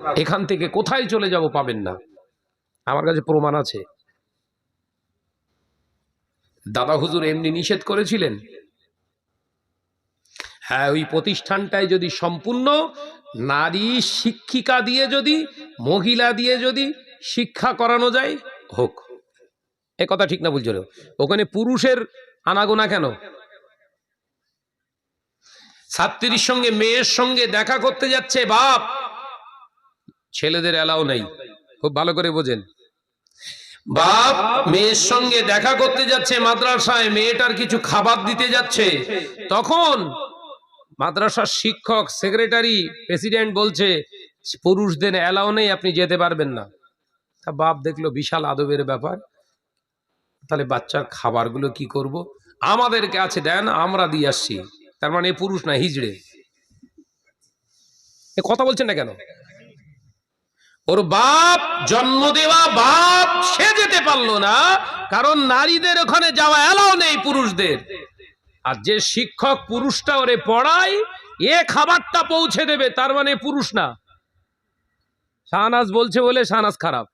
এখান থেকে কোথায় চলে যাব পাবেন না। আমার কাছে প্রমাণ আছে। দাদা হুজুর এমনি নিষেধ করেছিলেন? হ্যাঁ ওই প্রতিষ্ঠানটায় যদি সম্পূর্ণ নারী শিক্ষিকা দিয়ে যদি, মহিলা দিয়ে যদি শিক্ষা করানো যায়, হোক। এ কথা ঠিক না বলছিল ওখানে পুরুষের আনাগোনা কেন? ছাত্রীর সঙ্গে, মেয়ের সঙ্গে দেখা করতে যাচ্ছে বাপ। ছেলেদের এলাও নেই। খুব ভালো করে বোঝেন। বাপ মেয়ের সঙ্গে দেখা করতে যাচ্ছে মাদ্রাসায় মেয়েটার কিছু খাবার দিতে যাচ্ছে। তখন মাদ্রাসার শিক্ষক সেক্রেটারি প্রেসিডেন্ট বলছে পুরুষদের এলাও নেই আপনি যেতে পারবেন না। তা বাপ দেখল বিশাল আদবের ব্যাপার। তাহলে বাচ্চার খাবারগুলো কি করব? আমাদেরকে আছে দেন আমরা দিয়ে আসছি। তার মানে পুরুষ না হিজড়ে। এ কথা বলছেন না কেন? ওর বাপ জন্ম দেওয়া বাপ, সে যেতে পারল না, কারণ নারীদের ওখানে যাওয়া এলাও নেই পুরুষদের। আর যে শিক্ষক পুরুষটা ওরে পড়ায়, এ খাবারটা পৌঁছে দেবে, তার মানে পুরুষ না। শাহনাজ বলছে বলে শাহনাজ খারাপ।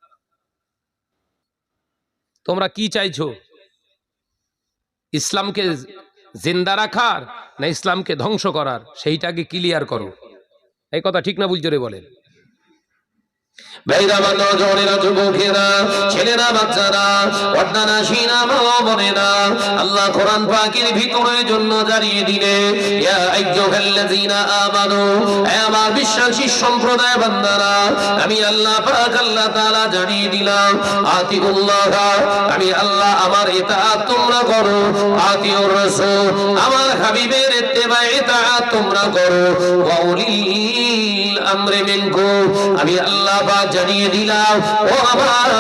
তোমরা কি চাইছো? ইসলামকে জিন্দা রাখার না ইসলামকে ধ্বংস করার? সেইটাকে ক্লিয়ার করো। এই কথা ঠিক না বুঝছ রে বলেন। আমার আমি আল্লাহ জানিয়ে দিলাম, আতিউল্লাহ, আমি আল্লাহ আমার ইতাআত তোমরা করো আতিউর আমার হাবিবের ইত্তেবা তোমরা করো উলিল আমরি মিনকু আমি আল্লাহ পাক জানিয়ে দিলাম ও আমার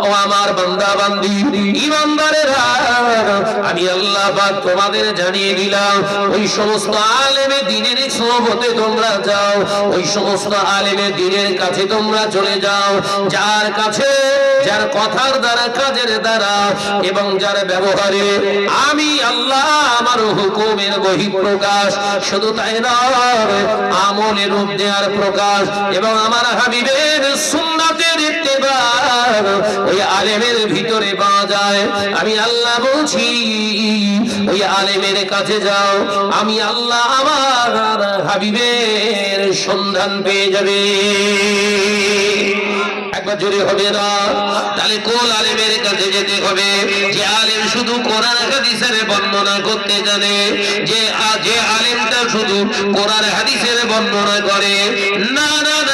ও আমার বান্দা বান্দি ইমানদারেরা আমি আল্লাহ তোমাদের জানিয়ে দিলাম, ওই সমস্ত আলেমে দিনের তোমরা যাও, ওই সমস্ত আলেমে দিনের কাছে তোমরা চলে যাও, যার কাছে, যার কথার দ্বারা, কাজের দ্বারা এবং যার ব্যবহারে আমি আল্লাহ আমার হুকুমের বহি প্রকাশ শুধু তাই নয় রূপ দেওয়ার প্রকাশ এবং আমার হাবিবের সুন্নাতের ইত্তেবা ওই আলেমের ভিতরে পাওয়া যায়। আমি আল্লাহ বলছি, ওই আলেমের কাছে যাও, আমি আল্লাহ আমার হাবিবের সন্ধান পেয়ে যাবে। একবার জোরে হবে তাহলে আলেমের কাছে যেতে হবে? যে আলেম শুধু কোরআন হাদিসের বর্ণনা করতে জানে, যে যে আলেমটা শুধু কোরআন হাদিসের বর্ণনা করে। না না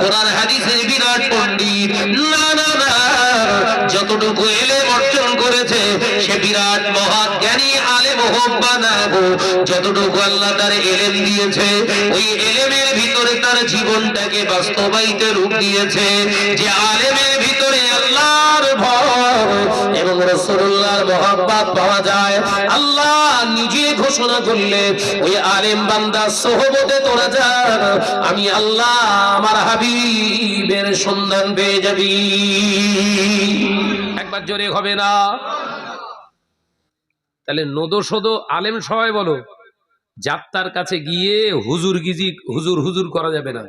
কোরআন হাদিসের বিরাট পণ্ডিত। না না না, যতটুকু এলেম অর্জন করেছে, সে বিরাট মহান জ্ঞানী, আলেম হোক বা না হোক যতটুকু আল্লাহ তার এলেম দিয়েছে, ওই এলেমের তার জীবনটাকে বাস্তবায়িত রূপ দিয়েছে যে আলেমের ভিতরে আল্লাহর ভয় এবং রসুল্লাহর মহাব্বাত পাওয়া যায়। আল্লাহ নিজে ঘোষণা করলে, ওই আলেম বান্দা সোহবতে তোরা যান আমি আল্লাহ আমার হাবিবের সন্ধান পেয়ে যাবি। একবার জোরে হবে না? তাহলে নদো সদো আলেম সবাই বলো। যাত্রার কাছে গিয়ে হুজুর গিজি, হুজুর হুজুর করা যাবে না।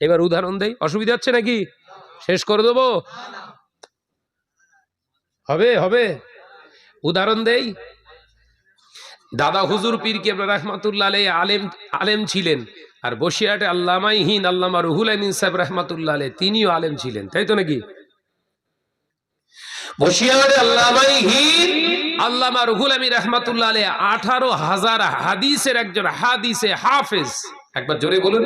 এবার উদাহরণ দেই। অসুবিধা হচ্ছে নাকি? শেষ করে দেবো? হবে হবে। উদাহরণ দেই। দাদা হুজুর পীর কেবলা রহমাতুল্লাহ আলাই আলেম আলেম ছিলেন আর বসিরহাটে আল্লামাই হিন, আল্লামা রুহুল আমিন সাহেব রহমাতুল্লাহ আলাই তিনিও আলেম ছিলেন, তাই তো নাকি? বসিয়ারে আল্লামাই হিন আল্লামা রুহুল আমিন রহমাতুল্লাহ আলাই আঠারো হাজার হাদিসের একজন হাদিসে হাফেজ। একবার জোরে বলুন।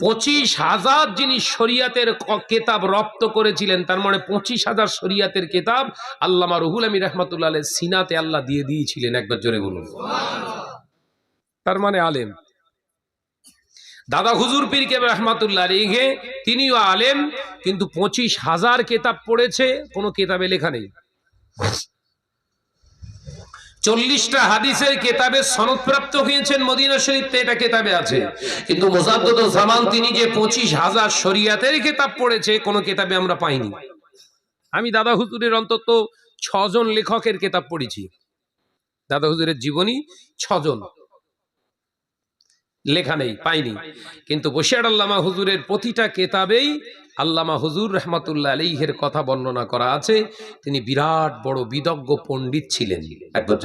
পঁচিশ হাজার যিনি শরিয়াতের কেতাব রপ্ত করেছিলেন, তার মানে পঁচিশ হাজার শরিয়াতের কেতাব আল্লামা রুহুল আমিন রহমাতুল্লাহ আলাই সিনাতে আল্লাহ দিয়ে দিয়েছিলেন। একবার জোরে বলুন। তার মানে আলেম। দাদা হুজুর পীর কে রহমাতুল্লাহ রেখে তিনিও আলেম, কিন্তু পঁচিশ হাজার কেতাব পড়েছে, কোনো কেতাবে লেখা নেই। চল্লিশটা হাদিসের কেতাবে সনদপ্রাপ্ত হয়েছেন মদিনা শরীফতে, এটা কেতাবে আছে। কিন্তু মোসাদ্দত জামান তিনি যে পঁচিশ হাজার শরিয়াতের কেতাব পড়েছে, কোনো কেতাবে আমরা পাইনি। আমি দাদা হুজুরের অন্তত ছজন লেখকের কেতাব পড়েছি। দাদা হুজুরের জীবনী ছজন। লেখা নেই, পাইনি। কিন্তু বসিয়ার আল্লামা হুজুরের প্রতিটা কেতাবেই আল্লামা হুজুর রহমাতুল্লাহ আলীহের কথা বর্ণনা করা আছে, তিনি বিরাট বড় বিদজ্ঞ পণ্ডিত ছিলেন। একবার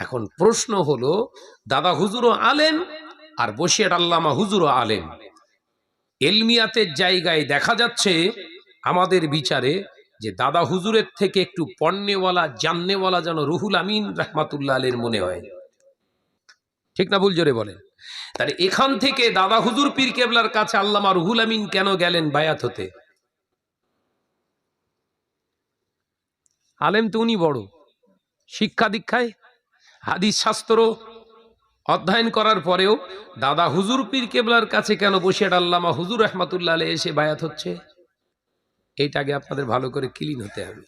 এখন প্রশ্ন হলো, দাদা হুজুরও আলেম আর বসিয়ার আল্লামা হুজুরও আলেম। এলমিয়াতের জায়গায় দেখা যাচ্ছে আমাদের বিচারে যে দাদা হুজুরের থেকে একটু পণ্যওয়ালা, জান্নেওয়ালা যেন রুহুল আমিন রহমাতুল্লাহ আলের মনে হয়। ঠিক না ভুল জোরে বলেন। তাহলে এখান থেকে দাদা হুজুর পীর কেবলার কাছে আল্লামা রুহুল আমিন কেন গেলেন বায়াত হতে? আলেম তো উনি বড়। শিক্ষা দীক্ষায়, হাদিস শাস্ত্র অধ্যয়ন করার পরেও দাদা হুজুর পীর কেবলার কাছে কেন বসে আল্লামা হুজুর রহমাতুল্লাহ এসে বায়াত হচ্ছে? এইটাকে আপনাদের ভালো করে ক্লিন হতে হবে।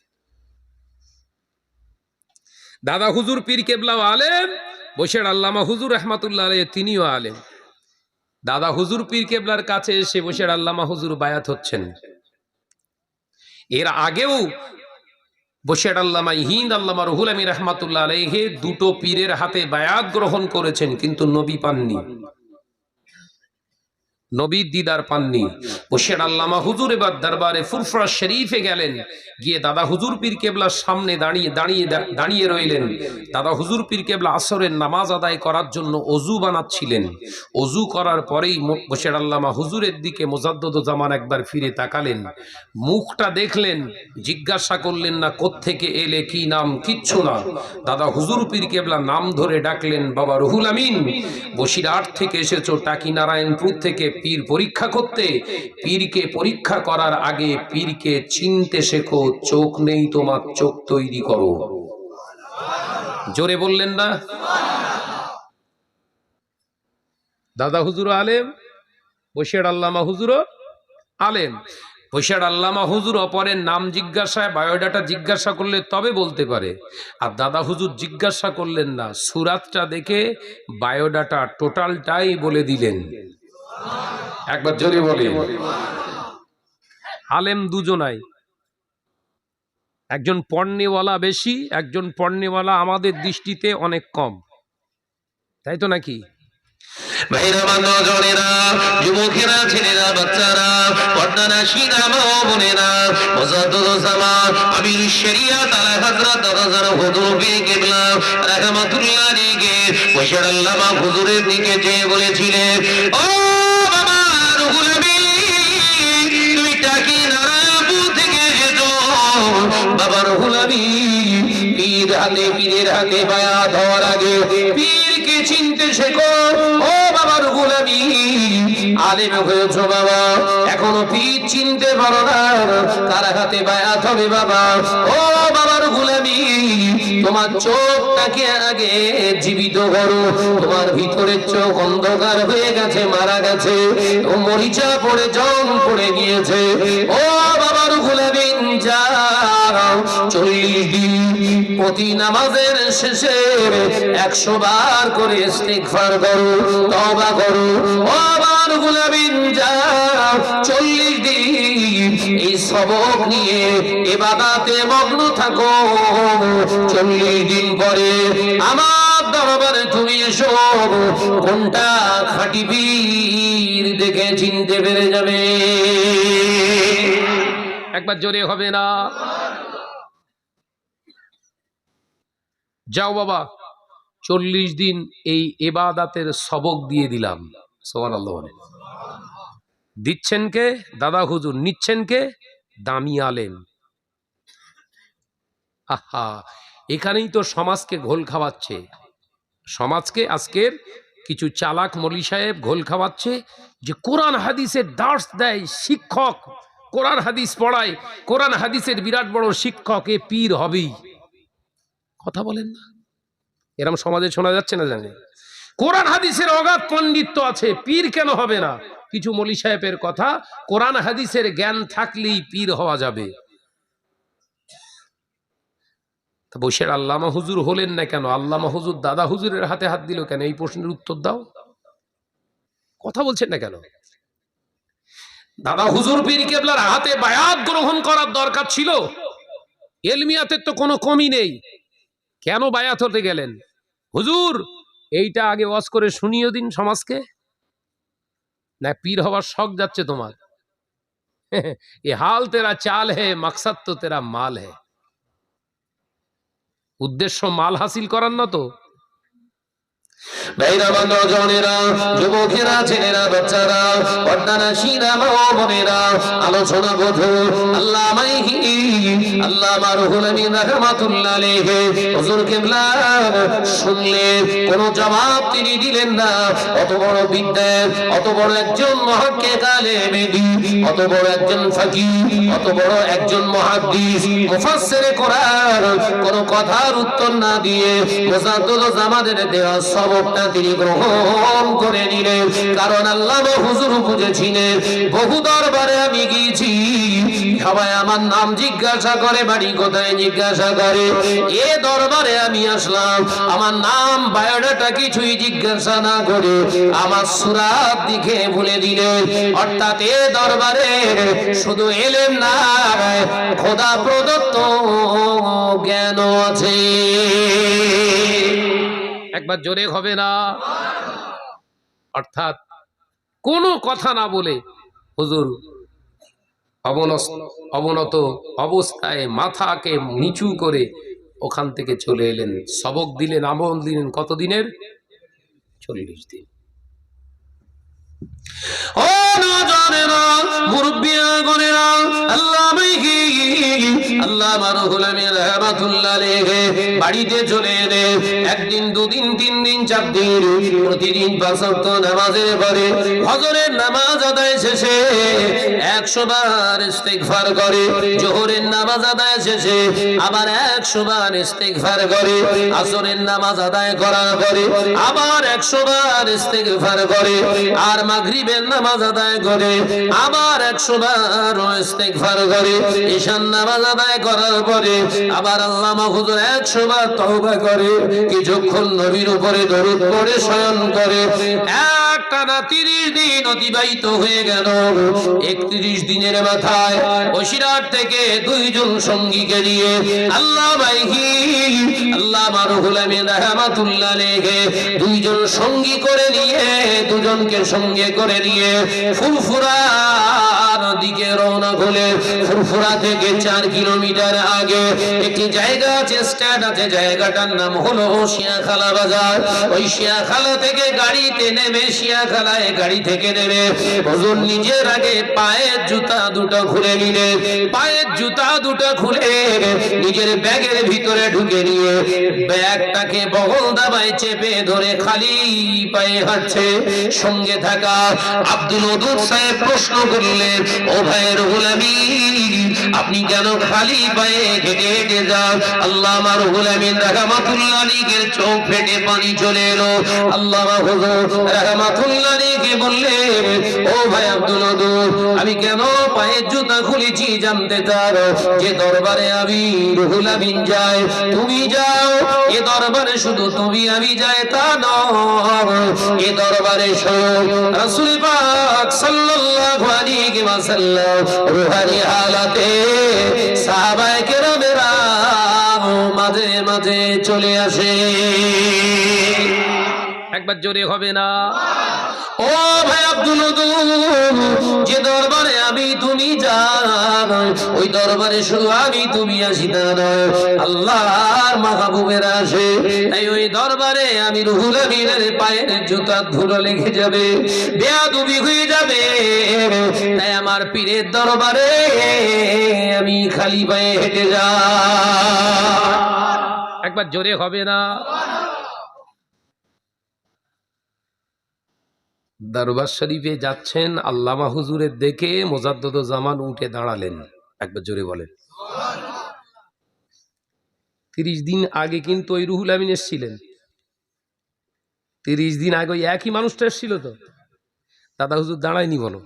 দাদা হুজুর পীর কেবলা আলেম বসের আল্লামা হুজুর রহমাতুল্লাহ আলহ তিনিও আলেম। দাদা হুজুর পীর কেবলার কাছে এসে বসের আল্লামা হুজুর বায়াত হচ্ছেন। এর আগেও বসের আল্লামা ইহিন আল্লামা রহুল আমি রহমাতুল্লাহ আলহে দুটো পীরের হাতে বায়াত গ্রহণ করেছেন, কিন্তু নবী পাননি। নবীর দিদার পাননি। বসিয়ার আল্লামা হুজুর এবার দরবারে ফুরফরা শরীফে গেলেন। গিয়ে দাদা হুজুর পীর কেবলার সামনে দাঁড়িয়ে দাঁড়িয়ে দাঁড়িয়ে রইলেন। দাদা হুজুর পীর কেবলা আসরের নামাজ আদায় করার জন্য অজু বানাচ্ছিলেন। অজু করার পরেই বসিয়ার আল্লামা হুজুরের দিকে মোজাদ্দদ জামান একবার ফিরে তাকালেন। মুখটা দেখলেন, জিজ্ঞাসা করলেন, না, কোত্থেকে এলে? কি নাম? কিচ্ছু না। দাদা হুজুর পীর কেবলা নাম ধরে ডাকলেন, বাবা রহুল আমিন, বসিরহাট থেকে এসেছ, টাকি নারায়ণপুর থেকে পীর পরীক্ষা করতে। পীরকে পরীক্ষা করার আগে পীরকে চিনতে শেখো, চোখ নেই তোমার, চোখ তৈরি করো। জোরে বললেন না? দাদা হুজুর আলেম, বসিয়ার আল্লামা হুজুরও আলেম। বৈশার আল্লামা হুজুর অপরের নাম জিজ্ঞাসায় বায়োডাটা জিজ্ঞাসা করলে তবে বলতে পারে। আর দাদা হুজুর জিজ্ঞাসা করলেন না, সুরাতটা দেখে বায়োডাটা টোটালটাই বলে দিলেন। একবার জোরে বলে। আলেম দুজনাই। একজন পণ্যওয়ালা বেশি একজন পণ্যওয়ালা আমাদের দৃষ্টিতে অনেক কম। তাই তো নাকি? যুবকেরা ছেলেরা বাচ্চারা পর্দানা শিরা মা বোনেরা মুজাদ্দুদ আমির শরিয়া তারা হযরত হযরত হুজুর পীর কিবলা রাহমাতুল্লাহ আলাইহি বশির হুজুরের দিকে যে বলেছিলেন ও আমিন পীর হাতে, পীরের হাতে বায়াত হওয়ার আগে। পীরকে চিনতে শেখো, ও বাবার গুলামি। আলেম হয়েছো বাবা, এখনও পীর চিনতে পারো না। হাতে বাবা? ও বাবার গুলামি, তোমার আগে জীবিত করো। তোমার ভিতরের চোখ অন্ধকার হয়ে গেছে, মারা গেছে। ও মরিচা পড়ে জং পড়ে গিয়েছে। ও বাবার গুলামি যাও চল্লিশ দিন প্রতি নামাজের শেষে একশো বার করে ইস্তেগফার করো, তওবা করো। ও আমার চল্লিশ দিন এই সবক নিয়ে এবাদাতে মগ্ন থাকো। চল্লিশ দিন পরে আমার দরবারে তুমি এসো, কোনটা খাঁটি বীর দেখে চিনতে পেরে যাবে। একবার জোরে হবে না। যাও বাবা, চল্লিশ দিন এই এবাদাতের সবক দিয়ে দিলাম। সোমান আল্লাহ দিচ্ছেন কে? দাদা হুজুর, নিচ্ছেন কে? দামি আলেম। আহা, এখানেই তো সমাজকে ঘোল খাওয়াচ্ছে। সমাজকে আজকের কিছু চালাক মলি সাহেব ঘোল খাওয়াচ্ছে যে কোরআন হাদিসের দার্স দেয় শিক্ষক। কোরআন হাদিস পড়ায়, কোরআন হাদিসের বিরাট বড় শিক্ষক এ পীর হবেই। কথা বলেন না। এরম সমাজে শোনা যাচ্ছে না জানে। কোরআন হাদিসের অগাধ পণ্ডিত্য আছে, পীর কেন হবে না? কিছু মলি সাহেবের কথা, কোরআন হাদিসের জ্ঞান থাকলেই পীর হওয়া যাবে। বসের আল্লামা হুজুর হলেন না কেন? আল্লামা হুজুর দাদা হুজুরের হাতে হাত দিল কেন? এই প্রশ্নের উত্তর দাও। কথা বলছেন না কেন? দাদা হুজুর পীর কেবলার হাতে বায়াত গ্রহণ করার দরকার ছিল। এলমিয়াতের তো কোনো কমই নেই। কেন বায়াত হতে গেলেন? হুজুর, এইটা আগে ওয়াজ করে শুনিয়ে দিন সমাজকে। না, পীর হওয়ার শখ যাচ্ছে তোমার। এ হাল তেরা চাল হে, মাকসাদ তো তেরা মাল হে। উদ্দেশ্য মাল হাসিল করার না তো? জনেরা, যুবকেরা, ছেলেরা, বাচ্চারা মা বোনেরা, আলোচনা আল্লাহ মাইহি, আল্লাহ রাহমাতুল্লাহ আলাইহি। হুজুর কিবলা শুনলে কোনো জবাব তিনি দিলেন না। অত বড় বিদ্যান অত বড় একজন মহাক্কিক আলেমেদি অত বড় একজন ফাকিহ অত বড় একজন মুহাদ্দিস। মুফাসসিরে কোরআন কোন কথার উত্তর না দিয়ে মুজাদ্দুল জামানের দেওয়া সবকটা তিনি গ্রহণ করে নিলেন। কারণ আল্লাহ হুজুর বুঝেছিলেন, বহু দরবারে আমি গিয়েছি। সবাই আমার নাম জিজ্ঞাসা করে, বাড়ি কোথায় জিজ্ঞাসা করে। এ দরবারে আমি আসলাম। আমার নাম, বায়োডাটা কিছুই জিজ্ঞাসা না করে আমার সুরাত দিকে ভুলে দিলেন, অর্থাৎ এ দরবারে শুধু এলেন না, খোদা প্রদত্ত জ্ঞান আছে। একবার জোরে হবে না। অর্থাৎ কোনো কথা না বলে হুজুর অবনত অবনত অবস্থায় মাথাকে নিচু করে ওখান থেকে চলে এলেন। সবক দিলেন আমল দিলেন কত দিনের চল্লিশ দিন। বাড়িতে চলে এলে একদিন, দুদিন, তিন দিন, চার দিন, প্রতিদিন পাঁচ নামাজের পরে ফজরের নামাজ আদায় শেষে 100 বার ইস্তিগফার করে, জোহরের নামাজ আদায় শেষে আবার 100 বার ইস্তিগফার করে, আসরের নামাজ আদায় করার পরে আবার 100 বার ইস্তিগফার করে, আর মাগরিবের নামাজ আদায় করে, আবার 100 বার ইস্তিগফার করে, ঈশান নামাজ আদায় করার পরে আবার আল্লাহ হুজুর 100 বার তওবা করে, কিছুক্ষণ নবীর উপরে দরুদ পড়ে শয়ন করে একটানা 30 দিন অতিবাহিত গেল। 31 দিনের মাথায় বসিরহাট থেকে দুইজন সঙ্গীকে আল্লাহ দুইজন সঙ্গী করে নিয়ে দুজনকে সঙ্গে করে নিয়ে ফুরফুরার দিকে রওনা হলে ফুরফুরা থেকে চার কিলোমিটার আগে একটি জায়গা আছে, স্ট্যান্ড আছে, জায়গাটার নাম হলো শিয়াখালা বাজার। ওই শিয়াখালা থেকে গাড়িতে নেমে, শিয়াখালায় গাড়ি থেকে নেমে হুজুর নিজের আগে পায়ের জুতা দুটো খুলে নিলে, পায়ের জুতা দুটো খুলে নিজের ব্যাগের ভিতরে ঢুকে নিয়ে ব্যাগটাকে বগল দাবায় চেপে ধরে খালি পায়ে হাঁটছে। সঙ্গে থাকা আব্দুল ওদুদ সাহেব প্রশ্ন করলেন, ও ভাইয়ের গোলামি আপনি কেন খালি পায়ে হেঁটে হেঁটে যান? আল্লাহ আমার গোলামিন রাহমাতুল্লাহ আলীকের চোখ ফেটে পানি চলে এলো। আল্লাহ রাহমাতুল্লাহ আলীকে বললেন, ও ভাই আব্দুল ওদুদ আমি কেন পায়ের জুতা খুলেছি জানতে চাও? যে দরবারে আমি রুহুল আমিন যাই, তুমি যাও। এ দরবারে শুধু তুমি আমি যাই, তা নয়। এ দরবারে সব রাসূল পাক সাল্লাল্লাহু আলাইহি ওয়াসাল্লাম রুহানি হালাতে সাহাবায়ে কেরামেরা মাঝে মাঝে চলে আসে। একবার জোরে হবে না? ও ভাই আব্দুল যে দরবারে আমি তুমি যান ওই দরবারে শুধু আমি তুমি আসি না আল্লাহর মাহবুবের আসে, তাই ওই দরবারে আমি রুহুল আমিনের পায়ের জুতা ধুলো লেগে যাবে, বেয়াদুবি হয়ে যাবে। তাই আমার পীরের দরবারে আমি খালি পায়ে হেঁটে যা একবার জোরে হবে না। দরবার শরীফে যাচ্ছেন আল্লামা হুজুরের দেখে মোজাদ্দদ জামান উঠে দাঁড়ালেন। একবার জোরে বলেন। তিরিশ দিন আগে কিন্তু ওই রুহুল আমিন এসছিলেন। তিরিশ দিন আগে ওই একই মানুষটা এসছিল তো। দাদা হুজুর দাঁড়ায়নি বলো।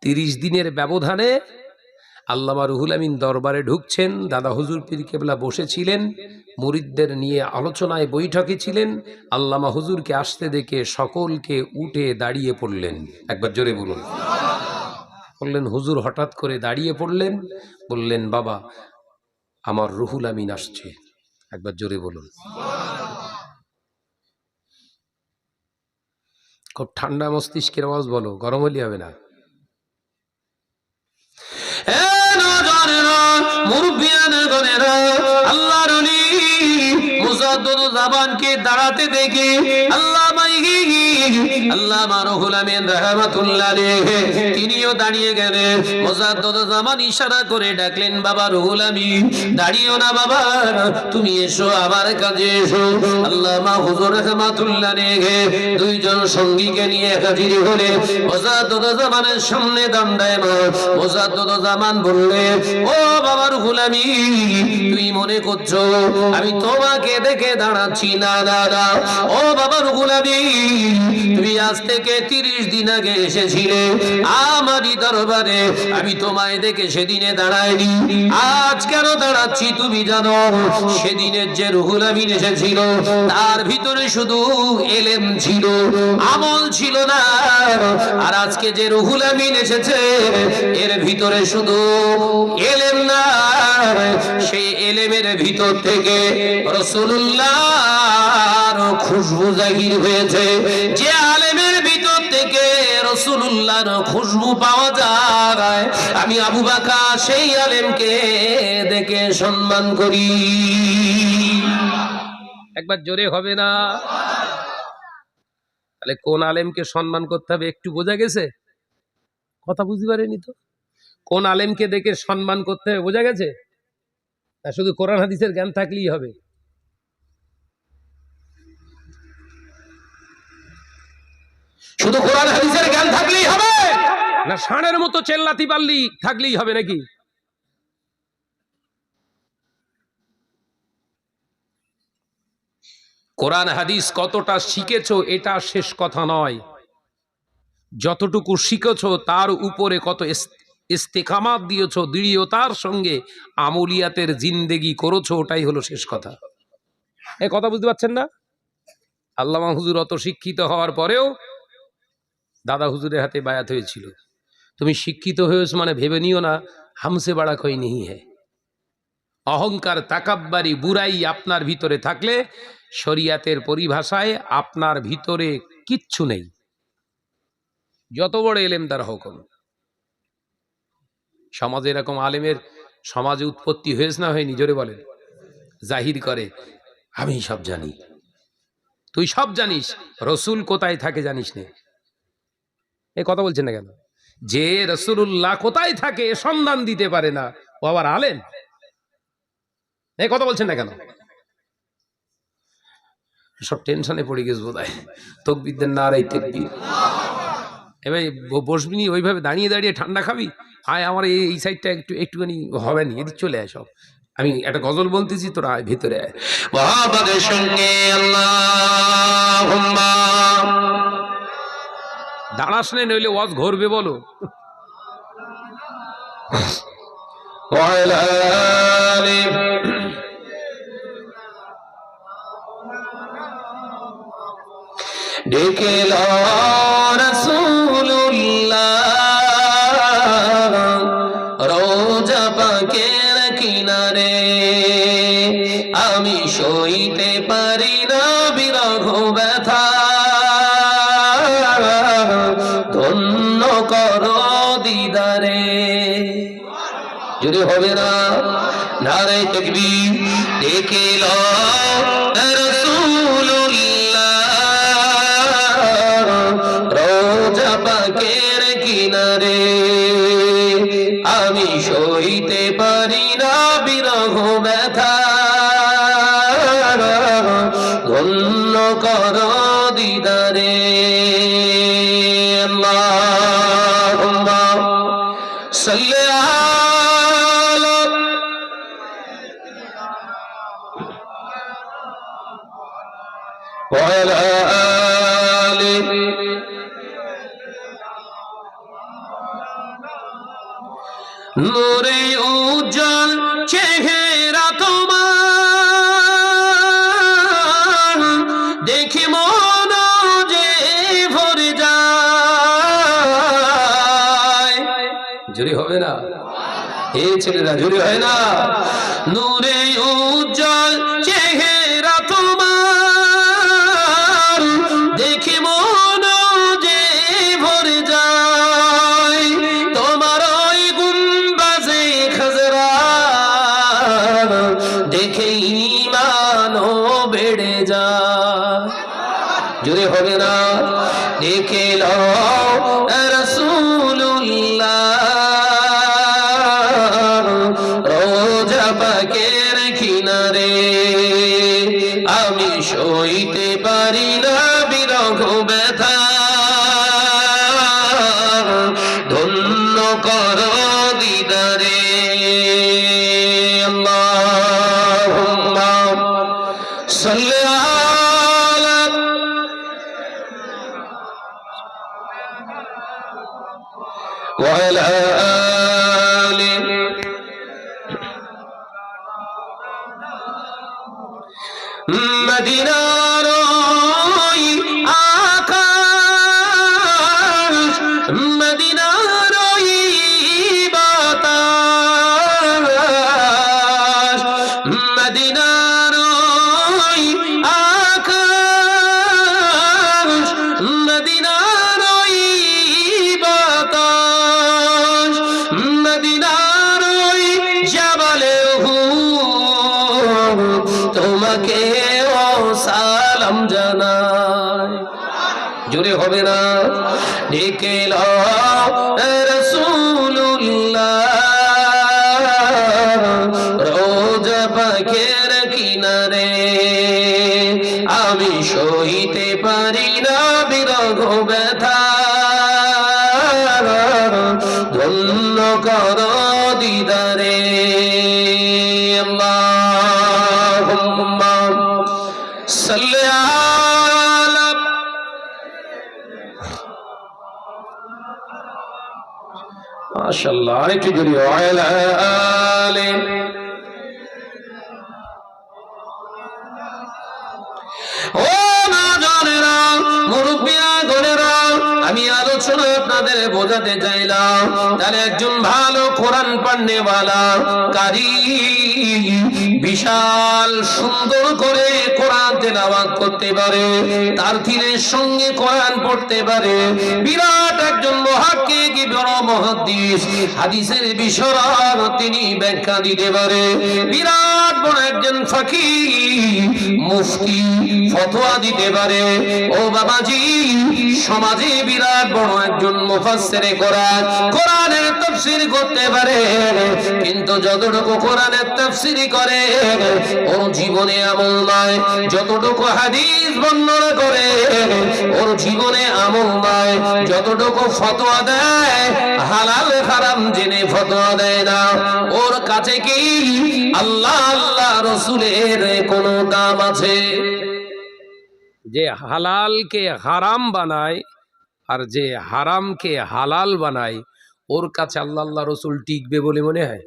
তিরিশ দিনের ব্যবধানে আল্লামা রুহুল আমিন দরবারে ঢুকছেন, দাদা হুজুর পীর কেবলা বসেছিলেন, মুরিদদের নিয়ে আলোচনায় বৈঠকে ছিলেন, আল্লামা হুজুরকে আসতে দেখে সকলকে উঠে দাঁড়িয়ে পড়লেন। একবার জোরে বলুন। বললেন, হুজুর হঠাৎ করে দাঁড়িয়ে পড়লেন? বললেন, বাবা, আমার রুহুল আমিন আসছে। একবার জোরে বলুন। খুব ঠান্ডা মস্তিষ্কের আওয়াজ বলো, গরম হলে হবে না। এ নজরেরা, আল্লাহ করে ডাকলেন, বাবা রুহুল আমিন দাঁড়িও না বাবা, তুমি এসো, আমার এসো। হুজুর দুইজন সঙ্গীকে নিয়ে হাজির হলে মুজাদ্দুদ জামানের সামনে দাঁড়ায় মুজাদ্দুদ জামান বললে ও বাবার গুলামি, তুই মনে করছ? আমি তোমাকে দেখে দাঁড়াচ্ছি, না না ও বাবার গুলামি, তুমি আজ থেকে তিরিশ দিন আগে এসেছিলে আমারই দরবারে। আমি তোমায় দেখে সেদিনে দাঁড়াইনি। আজ কেন দাঁড়াচ্ছি তুমি জানো? সেদিনের যে রুহুল এসেছিল, তার ভিতরে শুধু এলেম ছিল, আমল ছিল না। আর আজকে যে রুহুল এসেছে, এর ভিতরে শুধু এলেম না। সেই এলেমের ভিতর থেকে রসুল্লাহ খুশবু জাহির হয়েছে। যে আলেমের ভিতর থেকে খুশবু পাওয়া যায়, আমি আবু বাকা সেই আলেমকে দেখে সম্মান করি। একবার জোরে হবে না? তাহলে কোন আলেমকে সম্মান করতে হবে একটু বোঝা গেছে? কথা বুঝতে পারেনি তো? কোন আলেমকে দেখে সম্মান করতে হবে, বোঝা গেছে? না শুধু কোরআন হাদিসের জ্ঞান থাকলেই হবে। শুধু কোরআন হাদিসের জ্ঞান থাকলেই হবে? না, ষাঁড়ের মতো চেল্লাতি পারলি থাকলেই হবে নাকি? কোরআন হাদিস কতটা শিখেছো, এটা শেষ কথা নয়। যতটুকু শিখেছ, তার উপরে কত ইস্তেকামাত দিয়েছ দৃঢ়তার সঙ্গে আমলিয়াতের জিন্দেগি করেছ, ওটাই হলো শেষ কথা। এ কথা বুঝতে পারছেন না? আল্লামা হুজুর অত শিক্ষিত হওয়ার পরেও দাদা হুজুরের হাতে বায়াত হয়েছিল। তুমি শিক্ষিত হয়েছ মানে ভেবে নিও না, হামসে বাড়া কই নেই হ্যাঁ অহংকার তাকাব্বারি বুড়াই আপনার ভিতরে থাকলে শরিয়াতের পরিভাষায় আপনার ভিতরে কিচ্ছু নেই। যত বড় এলেম তার হুকুম সমাজে এরকম আলেমের সমাজে উৎপত্তি হয়েছে না হয়নি? জোরে বলেন। জাহির করে। আমি সব জানি। তুই সব জানিস। রসুল কোথায় থাকে জানিস নে? এ কথা বলছেন না কেন? যে রসুল্লাহ কোথায় থাকে সন্ধান দিতে পারে না। ও আবার আলেন এ কথা বলছেন না কেন? সব টেনশনে পড়ে গেছে বোধ হয় তকবিদের না রাই তেকবির। এবার বসবি ওইভাবে দাঁড়িয়ে দাঁড়িয়ে ঠান্ডা খাবি? আয় আমার এই সাইডটা একটু একটুখানি হবে নি এদিক চলে আয় সব। আমি একটা গজল বলতেছি তোরা আয় ভিতরে আয়। সঙ্গে দাঁড়াস নেই নইলে ওয়াজ ঘরবে বলো। ডেকে লো হবে না। নারে তকবি দেখে ল وعلى آله নূরে উজ্জ্বল চেহারা তোমার দেখে মন যে ভরে যায় জুরি হবে না এ ছেলেরা জুরি হয় না নূরে বেড়ে যা। জুড়ে হবে না। দেখে লো রসুল ধন্য কর দিদারে মাশাআল্লাহ আরেকটু জোরে। আলে ও নজরেরা মুরব্বিয়া গণেরা আমি আলোচনা আপনাদের বোঝাতে চাইলাম। তাহলে একজন ভালো কোরআন পান্নেওয়ালা কারি, বিশাল সুন্দর করে কোরআন তেলাওয়াত করতে পারে, তার তীরের সঙ্গে কোরআন পড়তে পারে। বিরাট একজন মহাকে কি বড় মহাদিস হাদিসের বিশরার তিনি ব্যাখ্যা দিতে পারে। বিরাট ও কিন্তু যতটুকু কোরআনের তাফসীরি করে, ওর জীবনে আমল নয়। যতটুকু হাদিস বর্ণনা করে, ওর জীবনে আমল নয়। যতটুকু ফতোয়া দেয়, হালাল হারাম জেনে ফতোয়া দেয় না। ওর কাছে কি আল্লাহ আল্লাহ রসুলের কোনো দাম আছে? যে হালালকে হারাম বানায় আর যে হারামকে হালাল বানায়, ওর কাছে আল্লাহ আল্লাহ রসুল টিকবে বলে মনে হয়?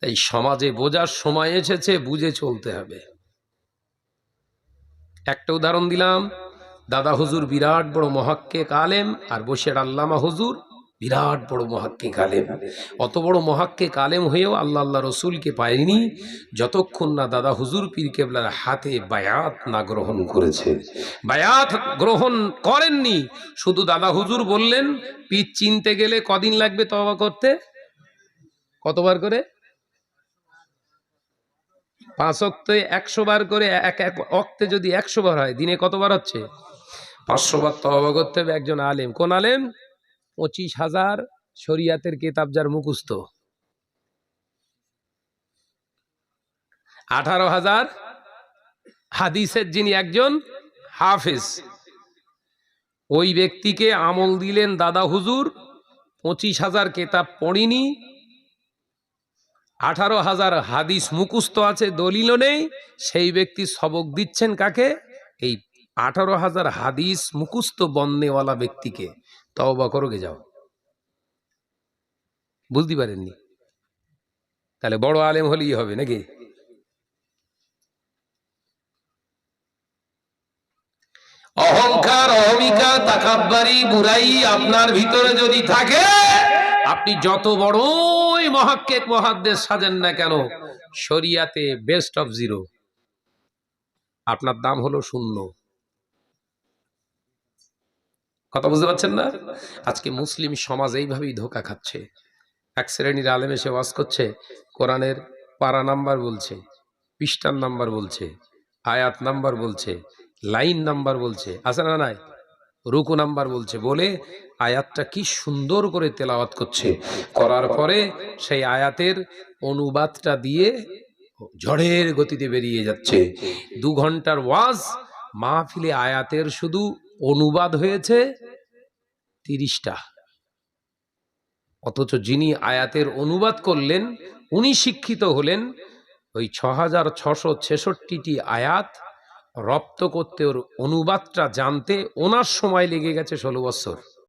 তাই সমাজে বোঝার সময় এসেছে, বুঝে চলতে হবে। একটা উদাহরণ দিলাম, দাদা হুজুর বিরাট বড় মহাক্কে কালেম আর বসের আল্লামা হুজুর বিরাট বড় মহাক্কে কালেম। অত বড় মহাক্কে কালেম হয়েও আল্লাহ আল্লাহ রসুলকে পায়নি। যতক্ষণ না দাদা হুজুর পীর কেবলার হাতে বায়াত না গ্রহণ করেছে। বায়াত গ্রহণ করেননি, শুধু দাদা হুজুর বললেন, পীর চিনতে গেলে কদিন লাগবে তবা করতে? কতবার করে? পাঁচ অক্তে একশো বার করে এক এক অক্তে যদি একশো বার হয়, দিনে কতবার হচ্ছে? পাঁচশো বার তবা করতে হবে একজন আলেম। কোন আলেম? পঁচিশ হাজার শরিয়াতের কেতাব যার মুখস্থ। আঠারো হাজার হাদিসের যিনি একজন হাফিজ। ওই ব্যক্তিকে আমল দিলেন, দাদা হুজুর, পঁচিশ হাজার কেতাব পড়িনি, আঠারো হাজার হাদিস মুখস্থ আছে, দলিলও নেই, সেই ব্যক্তি সবক দিচ্ছেন কাকে? এই আঠারো হাজার হাদিস মুখস্থ বন্নেওয়ালা ব্যক্তিকে। তওবা করোগে যাও। বুঝতে পারেননি? তাহলে বড় আলেম হলেই হবে নাকি? অহংকার, অহমিকা, তাকাব্বারি বুড়াই আপনার ভিতরে যদি থাকে, আপনি যত বড়ই মহাক্কেক মহাদ্দেশ সাজেন না কেন, শরিয়াতে বেস্ট অফ জিরো আপনার দাম হলো শূন্য। কথা বুঝতে পারছেন না? আজকে মুসলিম সমাজ এইভাবেই ধোকা খাচ্ছে। এক শ্রেণির আলেম এসে ওয়াজ করছে, কোরআনের পারা নাম্বার বলছে, পৃষ্ঠার নাম্বার বলছে, আয়াত নাম্বার বলছে, লাইন নাম্বার বলছে, আছে না নাই? রুকু নাম্বার বলছে, বলে আয়াতটা কি সুন্দর করে তেলাওয়াত করছে। করার পরে সেই আয়াতের অনুবাদটা দিয়ে ঝড়ের গতিতে বেরিয়ে যাচ্ছে। দু ঘণ্টার ওয়াজ মাহফিলে আয়াতের শুধু অনুবাদ হয়েছে তিরিশটা। অথচ যিনি আয়াতের অনুবাদ করলেন, উনি শিক্ষিত হলেন ওই ছ হাজার ছশো ছেষট্টিটি আয়াত রপ্ত করতে ওর অনুবাদটা জানতে ওনার সময় লেগে গেছে ষোলো বছর।